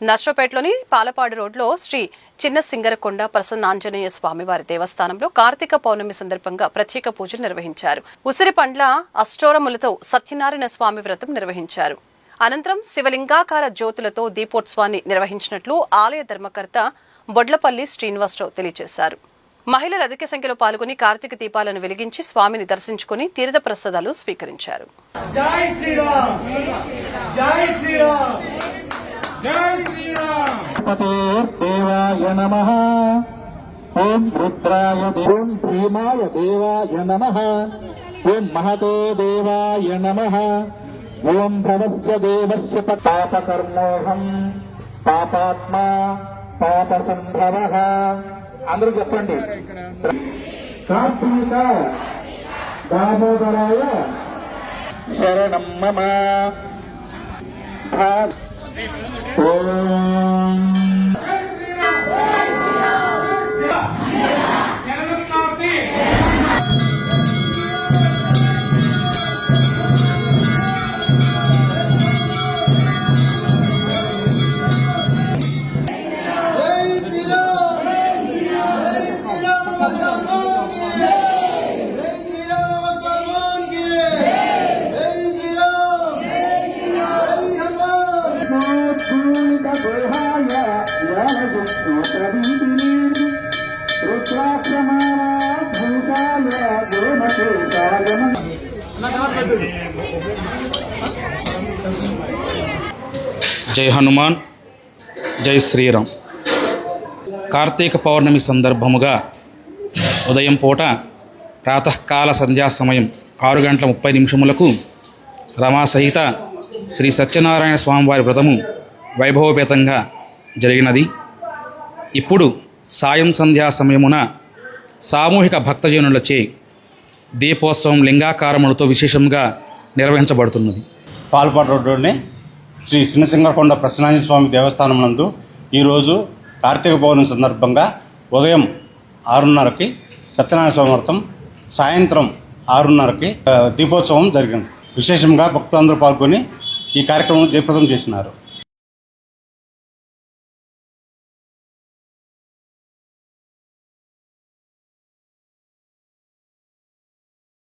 నర్సపేటలోని పాలపాడు రోడ్లో శ్రీ చిన్న సింగరకొండ ప్రసన్నాంజనేయ స్వామివారి దేవస్థానంలో కార్తీక పౌర్ణమి సందర్భంగా ప్రత్యేక పూజలు నిర్వహించారు. ఉసిరి పండ్ల అష్టోరములతో సత్యనారాయణ స్వామి వ్రతం నిర్వహించారు. అనంతరం శివలింగాకార జ్యోతులతో దీపోత్సవాన్ని నిర్వహించినట్లు ఆలయ ధర్మకర్త బొడ్లపల్లి శ్రీనివాసరావు తెలియజేశారు. మహిళలు అధిక సంఖ్యలో పాల్గొని కార్తీక దీపాలను వెలిగించి స్వామిని దర్శించుకుని తీర్థ ప్రసాదాలు స్వీకరించారు. జై శ్రీరామ్! జై శ్రీరామ్! శ్రీరామ్ దేవాయ నమ ఓం రుద్రాయ ఓం భీమాయ దేవాయ నమ ఓం మహతే దేవాయ నమ ఓం భవస్య దేవస్య పాపకర్మోహం పాపాత్మా పాప సంభవ అందరూ చెప్పండి. కార్తీక దామోదరాయ శరణం మమ. ఓం జై హనుమాన్ జై శ్రీరామ్. కార్తీక పౌర్ణమి సందర్భముగా ఉదయం పూట ప్రాతకాల సంధ్యా సమయం ఆరు గంటల ముప్పై నిమిషములకు రమా సహిత శ్రీ సత్యనారాయణ స్వామివారి వ్రతము వైభవపేతంగా జరిగినది. ఇప్పుడు సాయం సంధ్యా సమయమున సామూహిక భక్తజనులచే దీపోత్సవం లింగాకారములతో విశేషంగా నిర్వహించబడుతున్నది. పాల్పాడు రోడ్డులోని శ్రీ సినసింగకొండ ప్రసన్నాంజ స్వామి దేవస్థానం నందు ఈరోజు కార్తీక పౌర్ణమి సందర్భంగా ఉదయం ఆరున్నరకి సత్యనారాయణ స్వామి వ్రతం సాయంత్రం ఆరున్నరకి దీపోత్సవం జరిగింది. విశేషంగా భక్తులందరూ పాల్గొని ఈ కార్యక్రమం జయప్రదం చేసినారు.